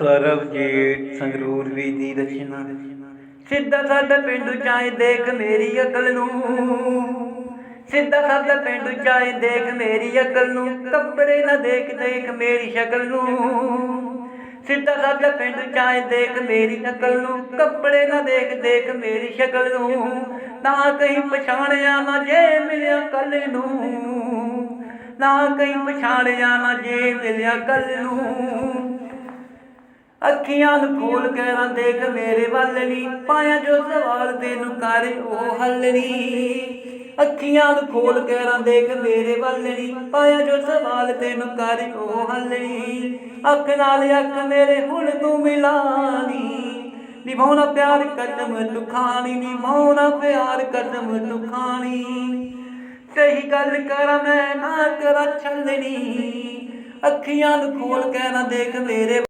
ਸਰਬਜੀਤ ਸੰਗਰੂਰ ਵੀ ਦੀ ਰਚਨਾ ਸਿੱਧਾ ਸਾਦਾ ਪਿੰਡੂ ਚਾਹੇ ਦੇਖ ਮੇਰੀ ਅਕਲ ਨੂੰ। ਸਿੱਧਾ ਸਾਦਾ ਪਿੰਡੂ ਚਾਹੇ ਦੇਖ ਮੇਰੀ ਅਕਲ ਨੂੰ। ਕੱਪੜੇ ਨਾ ਦੇਖ ਦੇਖ ਮੇਰੀ ਸ਼ਕਲ ਨੂੰ। ਸਿੱਧਾ ਸਾਦਾ ਪਿੰਡੂ ਚਾਹੇ ਦੇਖ ਮੇਰੀ ਅਕਲ ਨੂੰ। ਕੱਪੜੇ ਨਾ ਦੇਖ ਦੇਖ ਮੇਰੀ ਸ਼ਕਲ ਨੂੰ। ਨਾ ਕਹੀਂ ਪਛਾਣਿਆ ਨਾ ਜੇ ਮਿਲਿਆ ਕੱਲ ਨੂੰ। ਨਾ ਕਹੀਂ ਪਛਾਣਿਆ ਨਾ ਜੇ ਮਿਲਿਆ ਕੱਲ ਨੂੰ। ਅੱਖੀਆਂ ਨੂੰ ਖੋਲ ਕੇ ਨਾ ਦੇਖ ਮੇਰੇ ਵੱਲ ਨੀ। ਪਾਇਆ ਜੋ ਸਵਾਲ ਤੈਨੂੰ ਕਰ, ਉਹ ਹੱਲ ਨੀ। ਅੱਖੀਆਂ ਨੂੰ ਖੋਲ ਕੇ ਨਾ ਦੇਖ ਮੇਰੇ ਵੱਲ ਨੀ। ਪਾਇਆ ਜੋ ਸਵਾਲ ਤੈਨੂੰ ਕਰ, ਉਹ ਹੱਲ ਨੀ। ਅੱਖ ਨਾਲ ਅੱਖ ਮੇਰੇ ਹੁਣ ਤੂੰ ਮਿਲਾਨੀ। ਨਿਭਾਉਣਾ ਪਿਆਰ ਕਦਮ ਤੂੰ ਖਾਣੀ ਨਿਭਾਉਣਾ ਪਿਆਰ ਕਦਮ ਤੂੰ ਖਾਣੀ ਸਹੀ ਗੱਲ ਕਰਾਂ ਮੈਂ, ਨਾ ਕਰਾਂ ਛੱਲਣੀ ਅੱਖੀਆਂ ਨੂੰ ਖੋਲ ਕੇ ਨਾ ਦੇਖ ਮੇਰੇ